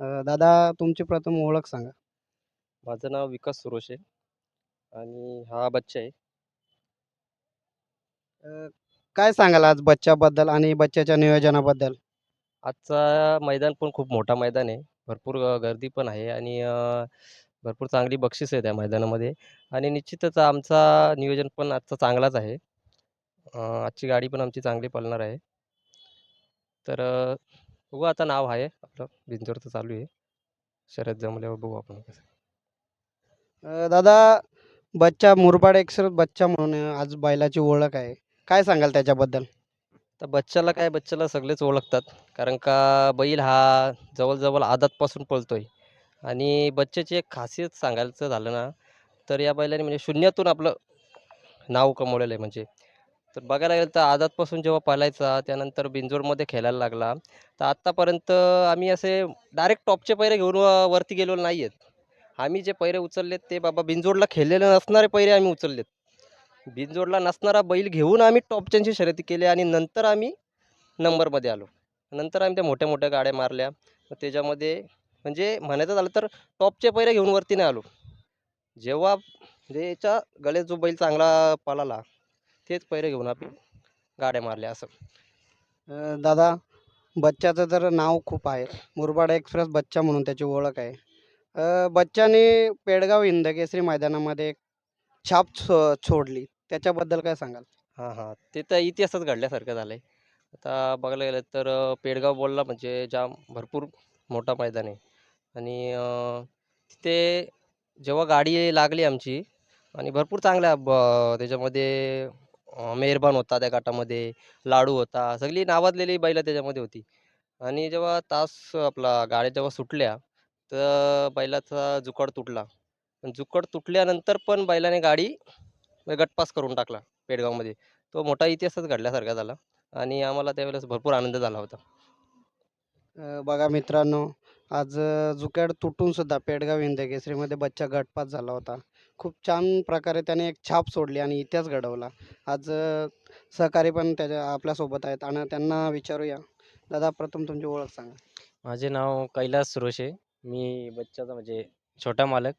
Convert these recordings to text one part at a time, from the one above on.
दादा तुमची प्रथम ओळख सांगा. माझं नाव विकास सुरोशे आणि हा बच्चा आहे. अ, काय सांगाल आज बच्च्याबद्दल आणि बच्च्याच्या नियोजनाबद्दल? आजचा मैदान पण खूप मोठा मैदान आहे. भरपूर अ, गर्दी पण आहे आणि अ, भरपूर चांगली बक्षीस आहे त्या मैदानामध्ये आणि निश्चितच आमचा नियोजन पण आजचा चांगलाच आहे. अ, आजची गाडी पण आमची चांगली पळणार आहे. तर अ, बघू आता नाव आहे आपलं बिनजोडचं चालू आहे. शर्यत जमल्यावर बघू आपण कसं. अ, दादा बच्चा मुरबाड एक्सप्रेस बच्चा म्हणून आज बैलाची ओळख आहे. काय सांगाल त्याच्याबद्दल? तर बच्चाला काय बच्चाला सगळेच ओळखतात. कारण का बैल हा जवळ-जवळ आदातपासून पळतोय आणि बच्च्याची एक खासियत सांगायचं झालं ना, तर या बैलाने म्हणजे शून्यातून आपलं नाव कमवलेलं आहे म्हणजे. तर बघायला गेलं तर आझादपासून जेव्हा पळायचा, त्यानंतर बिंजोरमध्ये खेळायला लागला, तर आत्तापर्यंत आम्ही असे डायरेक्ट टॉपचे पैरे घेऊन व वरती गेलेलो नाही आहेत. आम्ही जे पैरे उचललेत ते बाबा बिंजोडला खेळलेले नसणारे पैरे आम्ही उचललेत. बिंजोडला नसणारा बैल घेऊन आम्ही टॉपच्यांशी शर्यती केली आणि नंतर आम्ही नंबरमध्ये आलो. नंतर आम्ही त्या मोठ्या-मोठ्या गाड्या मारल्या. त्याच्यामध्ये म्हणजे म्हणायचं झालं तर टॉपचे पैरे घेऊन वरती नाही आलो. जेव्हा म्हणजे याच्या गळ्यात जो बैल चांगला पळाला, तेच पैरे घेऊन आम्ही गाड्या मारल्या असं. अ, दादा बच्च्याचं तर नाव खूप आहे. मुरबाड एक्सप्रेस बच्चा म्हणून त्याची ओळख आहे. अ, बच्चाने पेडगाव हिंदकेसरी मैदानामध्ये एक छाप छो सोडली. त्याच्याबद्दल काय सांगाल? हां, हां. ते तर इतिहासच घडल्यासारखं झालंय. आता बघायला गेलं तर अ, पेडगाव बोलला म्हणजे जाम भरपूर मोठा मैदान आहे आणि अ, तिथे जेव्हा गाडी लागली आमची आणि भरपूर चांगल्या ब त्याच्यामध्ये मेहरबान होता त्या गटामध्ये, लाडू होता, सगळी नावाजलेली बैलं त्याच्यामध्ये होती आणि जेव्हा तास आपला गाड्या जेव्हा सुटल्या, तर बैलाचा जुकाड तुटला. जुकड जुकाड तुटल्यानंतर पण बैलाने गाडी गटपास करून टाकला पेडगावमध्ये. तो मोठा इतिहासच घडल्यासारखा झाला आणि आम्हाला त्यावेळेस भरपूर आनंद झाला होता. बघा मित्रांनो, आज जुकॅड तुटूनसुद्धा तुटून सुद्धा पेडगाव हिंदकेसरीमध्ये बच्चा गटपास झाला होता. खूप छान प्रकारे त्याने एक छाप सोडली आणि इतिहास घडवला. आज सहकारी पण त्याच्या आपल्यासोबत आहेत आणि त्यांना विचारूया. दादा प्रथम तुमची ओळख सांगा. माझे नाव कैलास रोशे मी बच्चाचा म्हणजे छोटा मालक.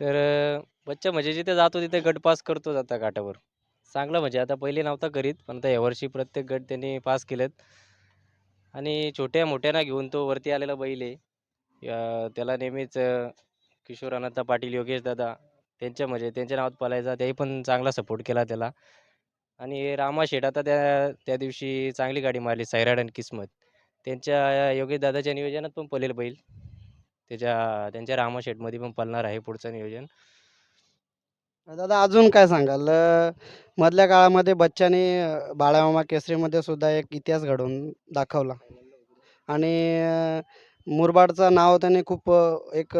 तर बच्चा म्हणजे जिथे जातो तिथे गट पास करतोच आता काठावर चांगलं म्हणजे आता पहिले नव्हता करीत, पण आता यावर्षी प्रत्येक गट त्यांनी पास केलेत. आणि छोट्या-मोठ्यांना घेऊन तो वरती आलेला बैल आहे. त्याला नेहमीच किशोर अनंता पाटील, योगेश दादा त्यांच्या म्हणजे त्यांच्या नावात पळायचा. त्याही पण चांगला सपोर्ट केला त्याला. आणि रामा शेट आता त्या त्या दिवशी चांगली गाडी मारली सैराड आणि किस्मत. त्यांच्या योगेश दादाच्या नियोजनात पण पळेल बैल. त्याच्या त्यांच्या रामा शेटमध्ये पण पळणार आहे पुढचं नियोजन. दादा अजून काय सांगाल? मधल्या काळामध्ये बच्चाने बाळामामा केसरीमध्ये सुद्धा एक इतिहास घडवून दाखवला आणि मुरबाडचं नाव त्याने खूप एक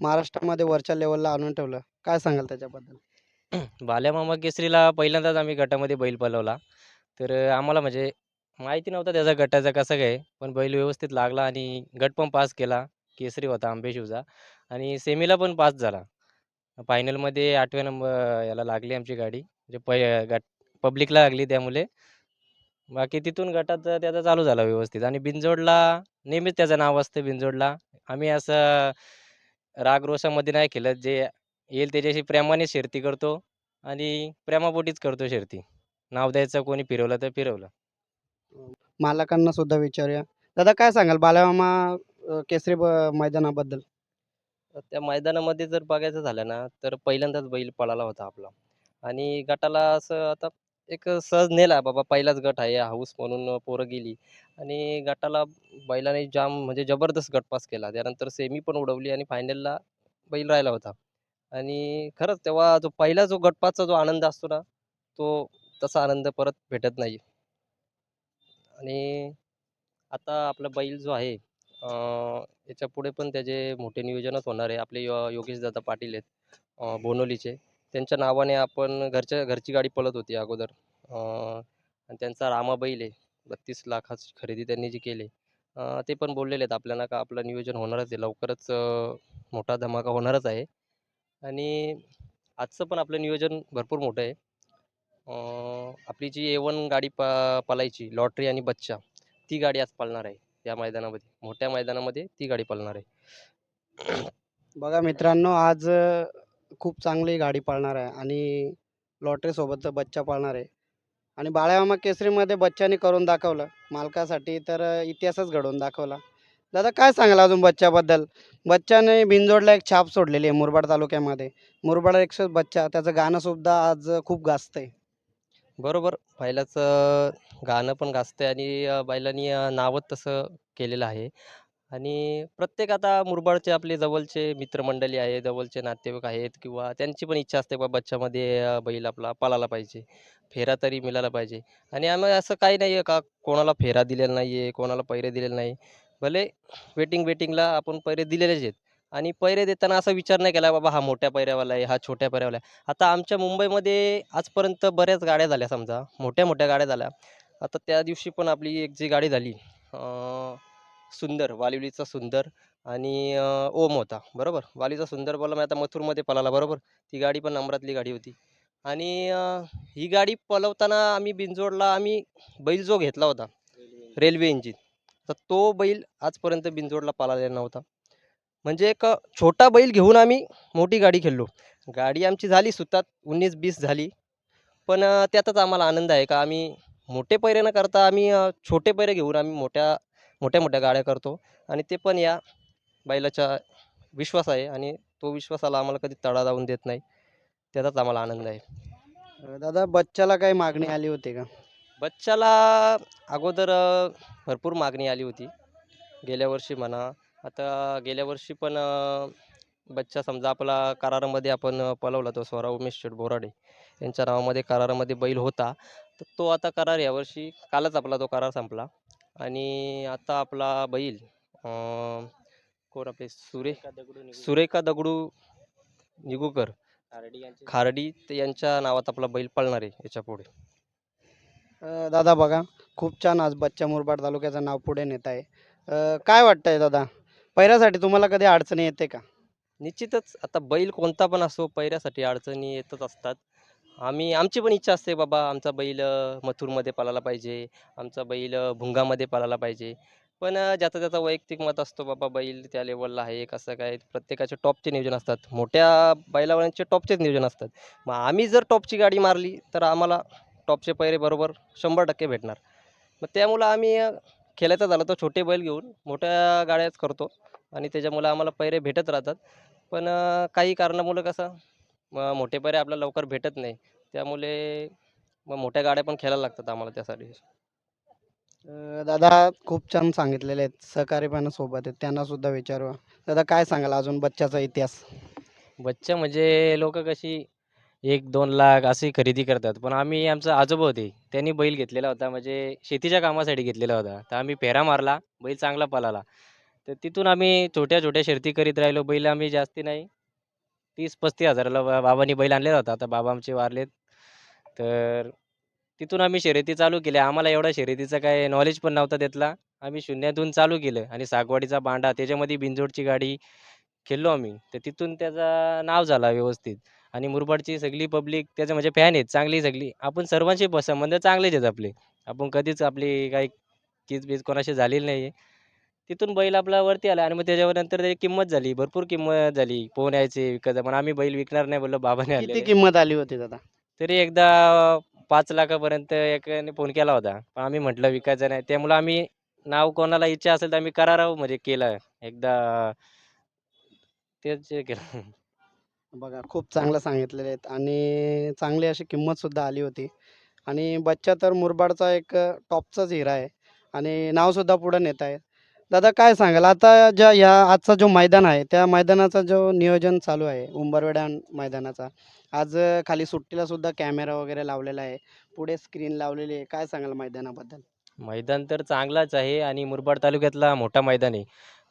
महाराष्ट्रामध्ये वरच्या लेवलला आणून ठेवलं. काय सांगाल त्याच्याबद्दल? बाल्यामामा केसरीला पहिल्यांदाच आम्ही गटामध्ये बैल पळवला. तर आम्हाला म्हणजे माहिती नव्हतं त्याचा गटाचा कसं काय, पण बैल व्यवस्थित लागला आणि गट पण पास केला. केसरी होता आंबेशिवचा आणि सेमीला पण पास झाला. फायनलमध्ये आठव्या नंबर याला लागली आमची गाडी. म्हणजे पै गट पब्लिकला लागली त्यामुळे. बाकी तिथून गटात त्याचा चालू झाला व्यवस्थित आणि बिनजोडला नेहमीच त्याचं नाव असतं बिनजोडला. आम्ही असं राग-रोषामध्ये नाही केलं जे येईल त्याच्याशी प्रेमाने शर्ती करतो आणि प्रेमापोटीच करतो शर्ती. नाव द्यायचं कोणी फिरवलं तर फिरवलं. मालकांना सुद्धा विचारूया. दादा काय सांगाल अ, केसरी ब मैदानाबद्दल? त्या मैदानामध्ये जर बघायचं झालं ना, तर पहिल्यांदाच बैल पळाला होता आपला आणि गटाला असं आता एक सहज नेला बाबा पहिलाच गट आहे हौस म्हणून पोरं गेली आणि गटाला बैलाने जाम म्हणजे जबरदस्त गटपास केला. त्यानंतर सेमी पण उडवली आणि फायनलला बैल राहिला होता आणि खरंच तेव्हा जो पहिला जो गटपाचा जो आनंद असतो ना, तो तसा आनंद परत भेटत नाही. आणि आता आपला बैल जो आहे याच्या याच्यापुढे पण त्याचे मोठे नियोजनच होणार आहे. आपले योगेश दादा पाटील आहेत बोनोलीचे. त्यांच्या नावाने आपण घरच्या घरची गाडी पळत होती अगोदर आणि त्यांचा रामा बैल आहे. 32 लाखाची खरेदी त्यांनी जी केली. ते पण बोललेले आहेत आपल्याला का आपलं नियोजन होणारच आहे. लवकरच मोठा धमाका होणारच आहे आणि आजचं पण आपलं नियोजन भरपूर मोठं आहे. आपली जी ए वन गाडी प पालायची लॉटरी आणि बच्चा, ती गाडी आज पालणार आहे. या मैदानामध्ये मोठ्या मैदानामध्ये ती गाडी पालणार आहे बघा मित्रांनो आज खूप चांगली गाडी पाळणार आहे आणि लॉटरीसोबत बच्चा पाळणार आहे आणि बाळ्यामा केसरीमध्ये बच्चाने करून दाखवलं मालकासाठी तर इतिहासच घडवून दाखवला दादा काय सांगाल अजून बच्च्याबद्दल बच्चाने बिनजोडला एक छाप सोडलेली आहे मुरबाड तालुक्यामध्ये. मुरबाड एकशे बच्चा त्याचं गाणंसुद्धा आज खूप गाजतंय. बरोबर. बैलाचं गाणं पण गाजतंय आणि बैलांनी नावच तसं केलेलं आहे. आणि प्रत्येक आता मुरबाडचे आपले जवळचे मित्रमंडळी आहे जवळचे नातेवाईक आहेत किंवा त्यांची पण इच्छा असते बा बच्चामध्ये बैल आपला पळाला पाहिजे. फेरा तरी मिळाला पाहिजे. आणि आम्ही असं काही नाही आहे का कोणाला फेरा दिलेला नाही आहे कोणाला पैरे दिलेला नाही. भले वेटिंग वेटिंगला आपण पैरे दिलेलेच आहेत. आणि पैरे देताना असा विचार नाही केला बाबा हा मोठ्या पैऱ्यावाला आहे हा छोट्या पैऱ्यावाला आहे. आता आमच्या मुंबईमध्ये आजपर्यंत बऱ्याच गाड्या झाल्या समजा मोठ्या मोठ्या गाड्या झाल्या. आता त्या दिवशी पण आपली एक जी गाडी झाली सुंदर वालिवलीचा सुंदर आणि ओम होता बरोबर? वालीचा सुंदर बोला मी आता मथुरमध्ये पलाला बरोबर? ती गाडी पण नंबरातली गाडी होती. आणि ही गाडी पलवताना आम्ही बिंजोडला आम्ही बैल जो घेतला होता रेल्वे इंजिन. तर तो बैल आजपर्यंत बिंजोडला पळालेला नव्हता. म्हणजे एक छोटा बैल घेऊन आम्ही मोठी गाडी खेळलो. गाडी आमची झाली सुतात उन्नीस बीस झाली. पण त्यातच आम्हाला आनंद आहे का आम्ही मोठे पैरे न करता आम्ही छोटे पैरे घेऊन आम्ही मोठ्या मोठ्या मोठ्या गाड्या करतो. आणि ते पण या बैलाचा विश्वास आहे आणि तो विश्वासाला आम्हाला कधी तडा जाऊन देत नाही. त्याचाच आम्हाला आनंद आहे. दादा बच्चाला काही मागणी आली होती का? बच्चाला अगोदर भरपूर मागणी आली होती. गेल्या वर्षी म्हणा. आता गेल्या वर्षी पण बच्चा समजा आपला करारामध्ये आपण अ, पळवला तो स्वरा उमेश शेठ बोराडे. यांच्या नावामध्ये करारामध्ये बैल होता. तर तो आता करार यावर्षी कालच आपला तो करार संपला. आणि आता आपला बैल कोण आपले? सुरे सुरेखा दगडू निगुकर. खारडी यांच्या नावात आपला बैल पळणार आहे याच्यापुढे. दादा बघा खूप छान आज बच्चा मुरबाड तालुक्याचं नाव पुढे नेत आहे. काय वाटतंय दादा? पैऱ्यासाठी तुम्हाला कधी अडचणी येते का? निश्चितच आता बैल कोणता पण असो पैऱ्यासाठी अडचणी येतच असतात. आम्ही आमची पण इच्छा असते बाबा आमचा बैल मथुरमध्ये पळाला पाहिजे आमचा बैल भुंगामध्ये पळाला पाहिजे. पण ज्याचा त्याचा वैयक्तिक मत असतो बाबा बैल त्या लेवलला आहे कसं काय प्रत्येकाचे टॉपचे नियोजन असतात. मोठ्या बैलावाल्यांचे टॉपचेच नियोजन असतात. मग आम्ही जर टॉपची गाडी मारली तर आम्हाला टॉपचे पैरे बरोबर शंभर टक्के भेटणार. मग त्यामुळं आम्ही खेळायचं झालं तर छोटे बैल घेऊन मोठ्या गाड्याच करतो आणि त्याच्यामुळं आम्हाला पैरे भेटत राहतात. पण काही कारणामुळं कसं मोठे पैरे आपल्याला लवकर भेटत नाही. त्यामुळे मग मोठ्या गाड्या पण खेळायला लागतात आम्हाला त्यासाठी. दादा खूप छान सांगितलेले आहेत. सहकारी पण सोबत आहेत. त्यांना सुद्धा विचारू दादा काय सांगाल अजून बच्चाचा इतिहास? बच्चा म्हणजे लोक कशी एक दोन लाख अशी खरेदी करतात. पण आम्ही आमचा आजोबा होते त्यांनी बैल घेतलेला होता. म्हणजे शेतीच्या कामासाठी घेतलेला होता. तर आम्ही फेरा मारला बैल चांगला पळाला. तर तिथून आम्ही छोट्या छोट्या शर्ती करीत राहिलो. बैल आम्ही जास्ती नाही. तीस पस्तीस हजाराला बा- बाबांनी बैल आणलेला होता. आता बाबा आमचे वारलेत. तर तिथून आम्ही शर्यती चालू केल्या. आम्हाला एवढा शर्यतीचा काय नॉलेज पण नव्हता त्यातला. आम्ही शून्यातून चालू केलं. आणि सागवाडीचा बांडा त्याच्यामध्ये बिनजोडची गाडी खेळलो आम्ही. तर तिथून त्याचा नाव झाला व्यवस्थित. आणि मुरबाडची सगळी पब्लिक त्याचं म्हणजे फॅन आहेत चांगली सगळी. आपण सर्वांशी संबंध चांगलेच आहेत आपले. आपण कधीच आपली काही कीचबीज कोणाशी झालेली नाही तिथून बैल आपला वरती आला आणि मग त्याच्यावर नंतर त्याची किंमत झाली भरपूर किंमत झाली. फोन यायचे विकायचं पण आम्ही बैल विकणार नाही बोललो बाबाने किती. किंमत आली होती दादा? तरी एकदा पाच लाखापर्यंत एकाने फोन केला होता. पण आम्ही म्हटलं विकायचं नाही. त्यामुळं आम्ही नाव कोणाला इच्छा असेल तर आम्ही कराराव म्हणजे केलं. एकदा तेच हे केलं. बघा खूप चांगलं सांगितलेले आहेत आणि चांगली अशी किंमतसुद्धा आली होती. आणि बच्चा तर मुरबाडचा एक टॉपचाच हिरा आहे आणि नावसुद्धा पुढं नेत आहे. दादा काय सांगाल? आता ज्या या आजचा जो मैदान आहे त्या मैदानाचा जो नियोजन चालू आहे उंबरवेडा मैदानाचा आज खाली सुट्टीलासुद्धा कॅमेरा वगैरे लावलेला आहे पुढे स्क्रीन लावलेली आहे काय सांगाल मैदानाबद्दल? मैदान तर चांगलाच आहे आणि मुरबाड तालुक्यातला मोठा मैदान आहे.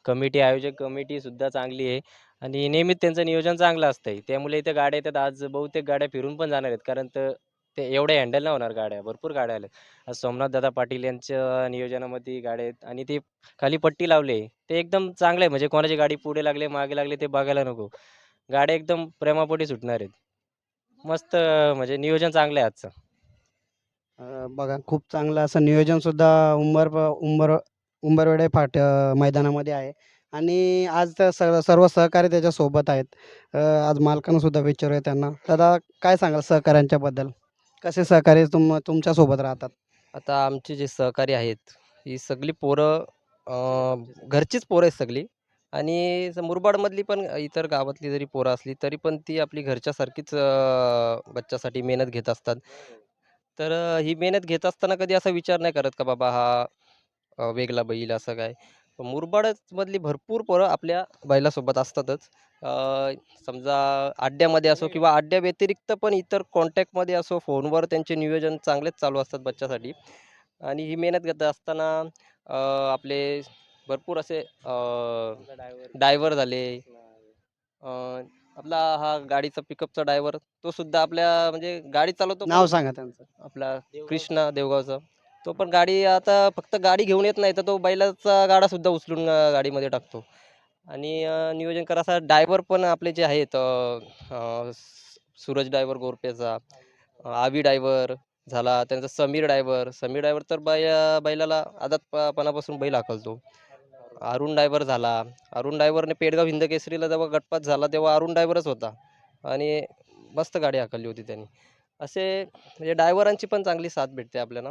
कमिटी आयोजक कमिटीसुद्धा चांगली आहे. आणि नेहमीच त्यांचं नियोजन चांगलं असतंय. त्यामुळे इथे गाड्या येतात. आज बहुतेक गाड्या फिरून पण जाणार आहेत. कारण तर ते एवढ्या हँडल नाही होणार गाड्या. भरपूर गाड्या आल्या. आज सोमनाथ दादा पाटील यांच्या नियोजनामध्ये गाड्या आहेत. आणि ते खाली पट्टी लावले ते एकदम चांगलं आहे. म्हणजे कोणाची गाडी पुढे लागले मागे लागले ते बघायला नको. गाड्या एकदम प्रेमापोटी सुटणार आहेत. मस्त म्हणजे नियोजन चांगलं आहे आजचं. बघा खूप चांगलं असं नियोजन सुद्धा उंबर उंबर उंबरवेडे फाट मैदानामध्ये आहे. आणि आज तर सर्व सर्व सहकारी त्याच्यासोबत आहेत. अ, आज मालकांनासुद्धा विचारूया त्यांना. दादा काय सांगाल सहकाऱ्यांच्याबद्दल कसे सहकारी तुम तुमच्यासोबत राहतात? आता आमचे जे सहकारी आहेत ही सगळी पोरं अं, घरचीच पोरं आहेत सगळी. आणि स- मुरबाडमधली पण इतर गावातली जरी पोरं असली तरी पण ती आपली घरच्यासारखीच अं, बच्च्यासाठी मेहनत घेत असतात. तर अं, ही मेहनत घेत असताना कधी असा विचार नाही करत का बाबा हा अं, वेगळा बैल असं काय? मुरबाडमधली भरपूर पोरं आपल्या बैलासोबत असतातच. अं, समजा अड्ड्यामध्ये असो किंवा अड्ड्या व्यतिरिक्त पण इतर कॉन्टॅक्टमध्ये असो फोनवर त्यांचे नियोजन चांगलेच चालू असतात बच्च्यासाठी. आणि ही मेहनत घेत असताना आपले भरपूर असे डायव्हर झाले. आपला हा गाडीचा पिकअपचा ड्रायव्हर तो सुद्धा आपल्या म्हणजे गाडी चालवतो नाव सांगा त्यांचं. आपला कृष्णा देवगावचा. तो पण गाडी आता फक्त गाडी घेऊन येत नाही तर तो बैलाचा गाडा सुद्धा उचलून अं, गाडीमध्ये टाकतो. आणि अं, नियोजन करा असा पण आपले जे आहेत अं, अं, स- सूरज डायव्हर गोरपेचा अं, आवी डायव्हर झाला त्यांचा समीर डायव्हर. समीर डायव्हर तर बै बैलाला आदातपणापासून बैल हाकलतो. अरुण डायव्हर झाला. अरुण डायव्हरने पेडगाव हिंद केसरीला जेव्हा गटपात झाला तेव्हा अरुण डायव्हरच होता. आणि मस्त गाडी हाकलली होती त्यांनी. असे म्हणजे डायव्हरांची पण चांगली साथ भेटते आपल्याला.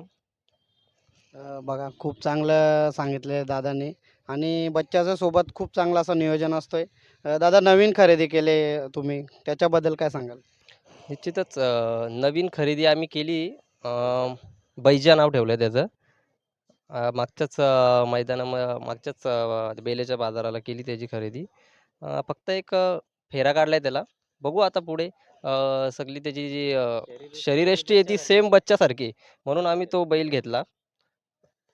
बघा खूप चांगलं सांगितलं दादांनी. आणि बच्च्याच्या सोबत खूप चांगलं असं नियोजन असतोय. दादा नवीन खरेदी केले तुम्ही. त्याच्याबद्दल काय सांगाल? निश्चितच नवीन खरेदी आम्ही केली. बैजा नाव ठेवलं त्याचं. मागच्याच मैदाना मागच्याच बेलेच्या बाजाराला केली त्याची खरेदी. फक्त एक फेरा काढलाय त्याला. बघू आता पुढे. सगळी त्याची जी अं, शरीरयष्टी आहे ती सेम बच्च्यासारखी म्हणून आम्ही तो बैल घेतला.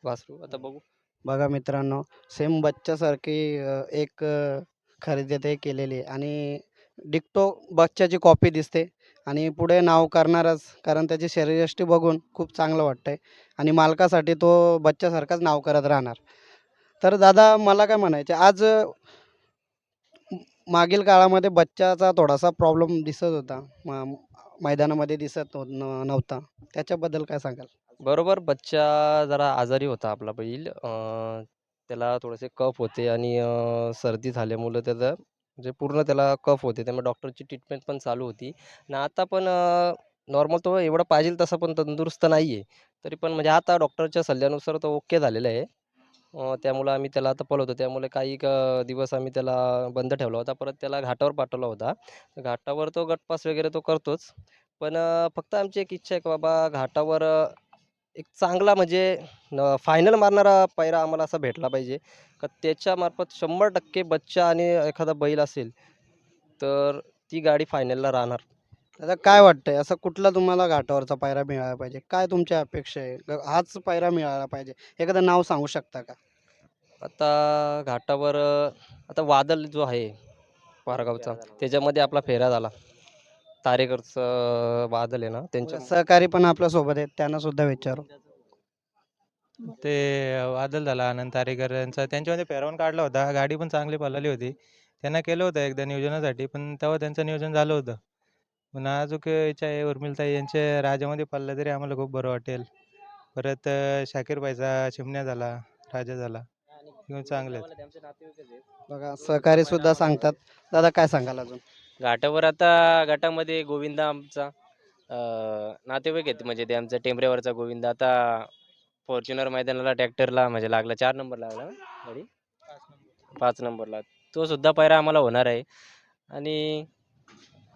वासरू. आता बघू. बघा मित्रांनो सेम बच्च्यासारखी अ, एक अ, खरेदी ते केलेली आहे. आणि डिक्टो बच्च्याची कॉपी दिसते. आणि पुढे नाव करणारच कारण त्याची शरीरयष्टी बघून खूप चांगलं वाटतंय. आणि मालकासाठी तो बच्च्यासारखाच नाव करत राहणार. तर दादा मला काय म्हणायचे आज अ, मागील काळामध्ये बच्चाचा थोडासा प्रॉब्लेम दिसत होता. म- मैदानामध्ये दिसत न- नव्हता. त्याच्याबद्दल काय सांगाल? बरोबर बच्चा जरा आजारी होता आपला बैल. अं, त्याला थोडेसे कफ होते आणि अं, सर्दी झाल्यामुळं त्याचं म्हणजे पूर्ण त्याला कफ होते. त्यामुळे डॉक्टरची ट्रीटमेंट पण चालू होती. आणि आता पण नॉर्मल तो एवढा पाहिजे तसा पण तंदुरुस्त नाही आहे तरी पण म्हणजे आता डॉक्टरच्या सल्ल्यानुसार तो ओके झालेला आहे. त्यामुळं आम्ही त्याला आता पळवतो. त्यामुळे काही क- दिवस आम्ही त्याला बंद ठेवला होता. परत त्याला घाटावर पाठवला होता. घाटावर तो गटपास वगैरे तो करतोच. पण फक्त आमची एक इच्छा आहे की बाबा घाटावर एक चांगला म्हणजे फायनल मारणारा पायरा आम्हाला असा भेटला पाहिजे. का त्याच्यामार्फत शंभर टक्के बच्चा आणि एखादा बैल असेल तर ती गाडी फायनलला राहणार. आता काय वाटतंय? असं कुठला तुम्हाला घाटावरचा पायरा मिळाला पाहिजे? काय तुमच्या अपेक्षा आहे? ग- हाच पायरा मिळाला पाहिजे. एखादं नाव सांगू शकता का? आता घाटावर अं, आता वादल जो आहे पारगावचा त्याच्यामध्ये आपला फेरा झाला. तारेकरचं वादल आहे ना त्यांच्या. सहकारी पण आपल्यासोबत आहेत त्यांना सुद्धा विचारू. ते वादल झाला आनंद तारेकर यांचा. त्यांच्यामध्ये फेरावून काढला होता. गाडी पण चांगली पळाली होती. त्यांना केलं होतं एकदा नियोजनासाठी पण तेव्हा त्यांचं नियोजन झालं होतं. पण अजून आहे उर्मिलताई यांच्या राजामध्ये पडलं तरी आम्हाला खूप बरं वाटेल. परत शाकीर बाईचा चिमण्या झाला राजा झाला. पण चांगले आहेत. बघा सहकारी सुद्धा सांगतात. दादा काय सांगाल अजून? घाटावर आता गटामध्ये गोविंदा आमचा अं, नातेवाईक आहेत. म्हणजे ते आमचा टेंबरेवरचा गोविंद. आता फॉर्च्युनर मैदानाला ट्रॅक्टरला म्हणजे लागला चार नंबर लागला गाडी? पाच नंबरला. तो सुद्धा पायरा आम्हाला होणार आहे. आणि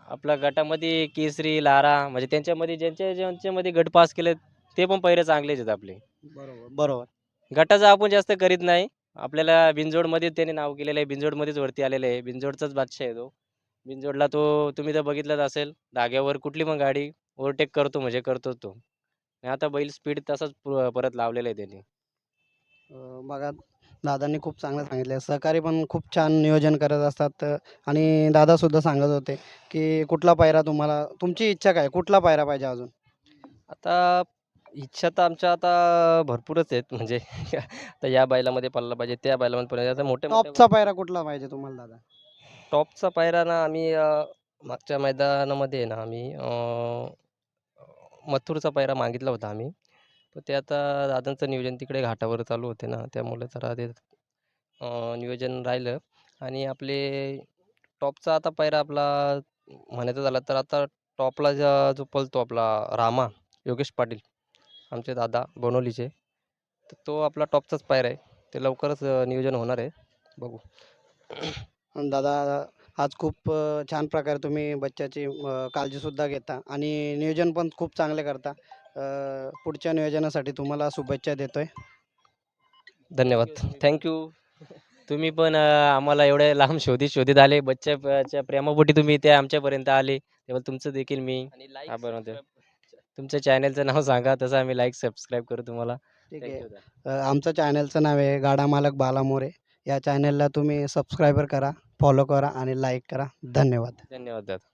आपला गटामध्ये केसरी लारा म्हणजे त्यांच्यामध्ये ज्यांच्या ज्यांच्यामध्ये गट पास केले ते पण पैरे चांगलेच आहेत आपले. बरोबर. बरोबर. गटाचं आपण जास्त करीत नाही. आपल्याला बिनजोडमध्ये त्याने नाव केलेलं आहे. बिनजोडमध्येच वरती आलेलं आहे. बिनजोडचाच बादशाह आहे तो. बिनजोडला तो तुम्ही तर बघितलंच असेल. धाग्यावर कुठली पण गाडी ओव्हरटेक करतो म्हणजे करतो तो. आणि आता बैल स्पीड तसाच परत लावलेला आहे त्यांनी. बघा दादांनी खूप चांगलं सांगितलं सहकारी पण खूप छान नियोजन करत असतात. आणि दादा सुद्धा सांगत होते की कुठला पायरा तुम्हाला तुमची इच्छा काय? कुठला पायरा पाहिजे अजून? आता इच्छा तर आमच्या आता भरपूरच आहेत. म्हणजे आता या बैलामध्ये पडला पाहिजे त्या बैलामध्ये पडला आता मोठ्या टॉपचा पायरा कुठला पाहिजे तुम्हाला दादा? टॉपचा पायरा ना आम्ही मागच्या मैदानामध्ये ना आम्ही मथुरचा पायरा मागितला होता आम्ही. पण ते आता दादांचं नियोजन तिकडे घाटावर चालू होते ना त्यामुळे जरा ते नियोजन राहिलं. आणि आपले टॉपचा आता पायरा आपला म्हणायचं झाला तर आता टॉपला जो जो पलतो आपला रामा योगेश पाटील आमचे दादा बनवलीचे तर तो आपला टॉपचाच पायरा आहे. ते लवकरच नियोजन होणार आहे. बघू. दादा आज खूप छान प्रकारे तुम्ही बच्चाची काळजीसुद्धा घेता आणि नियोजन पण खूप चांगले करता. पुढच्या नियोजनासाठी तुम्हाला शुभेच्छा देतोय. धन्यवाद. थँक्यू तुम्ही पण आम्हाला एवढ्या लांब शोधित शोधित आले. बच्च्याच्या प्रेमापोटी तुम्ही ते आमच्यापर्यंत आले. तेव्हा तुमचं देखील मी आभार मानतो. तुमच्या चॅनलचं नाव सांगा. तसं आम्ही लाईक सबस्क्राईब करू तुम्हाला. ठीक आहे. आमचं चॅनलचं नाव आहे गाडा मालक बाला मोरे. या चॅनलला तुम्ही सबस्क्रायबर करा फॉलो करा आणि लाईक करा. धन्यवाद. धन्यवाद दादा.